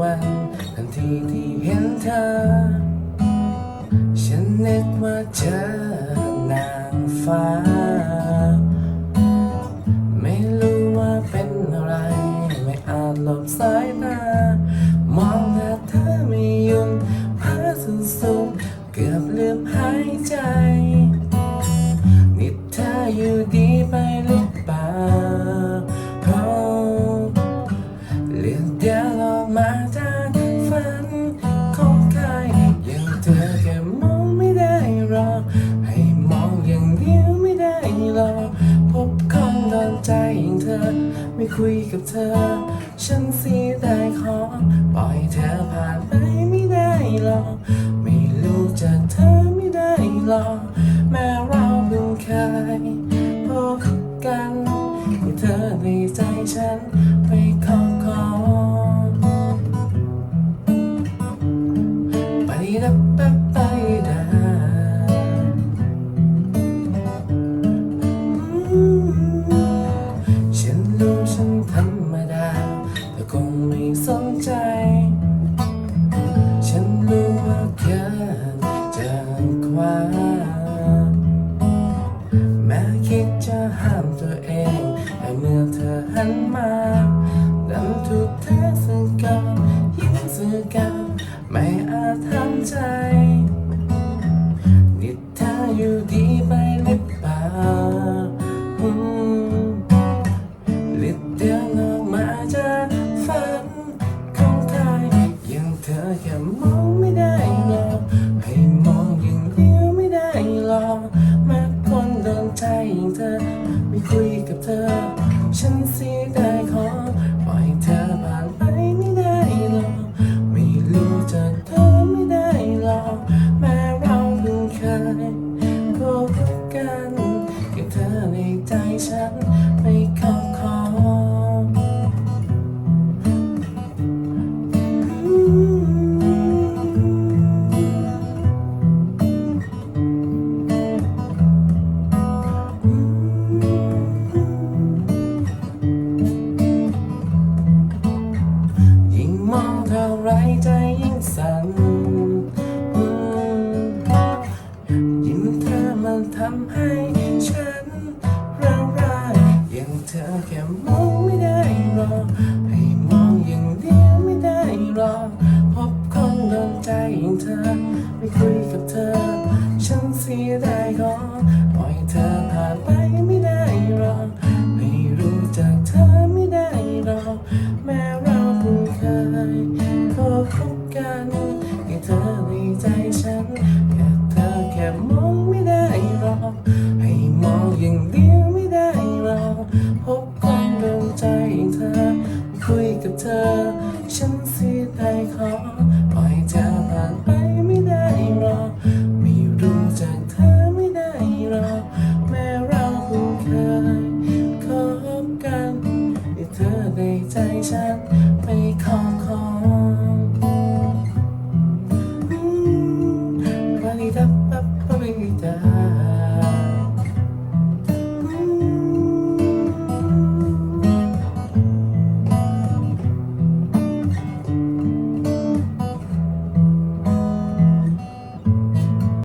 วัน ทันทีที่เห็นเธอ ฉันนึกว่าเจอนางฟ้า ไม่รู้ว่าเป็นอะไร ไม่อาจหลบสายตามองแต่เธอไม่หยุดพาสุดสูงเกือบลืมหายใจนี่เธออยู่ดีไปหรือเล่า คุยกับเธอ ฉันเสียดายขอปล่อยเธอผ่านไปไม่ได้หรอก ไม่รู้จะเธอไม่ได้หรอก แม้เราเพิ่งเคยพบกันให้เธอในใจฉัน สนใจ ฉันรู้ว่าเกินจะกว่าแม้คิดจะห้ามตัวเองแต่เมื่อเธอหันมาดันถูกเธอสื่อกัน เธอแค่มองไม่ได้หรอกให้มองอย่างเดียวไม่ได้หรอกแม้คนโดนใจอย่างเธอ ไม่คุยกับเธอ ฉันเสียดาย เธอแค่มองไม่ได้หรอกให้มองอย่างเดียวไม่ได้หรอกพบคนโดนใจอย่างเธอ ไม่คุยกับเธอ ฉันเสียดายก็ปล่อยเธอผ่านไปไม่ได้หรอกไม่รู้จักเธอไม่ได้หรอกแม้เราเพิ่งเคยพบกันให้เธอในใจฉันแค่เธอแค่มอง อ ฉันเสียดายขอปล่อยเธอผ่านไปไม่ได้หรอกไม่รู้จักเธอไม่ได้หรอกแม้เราเพิ่งเคยคบกันให้เธอในใจฉันไม่ขอ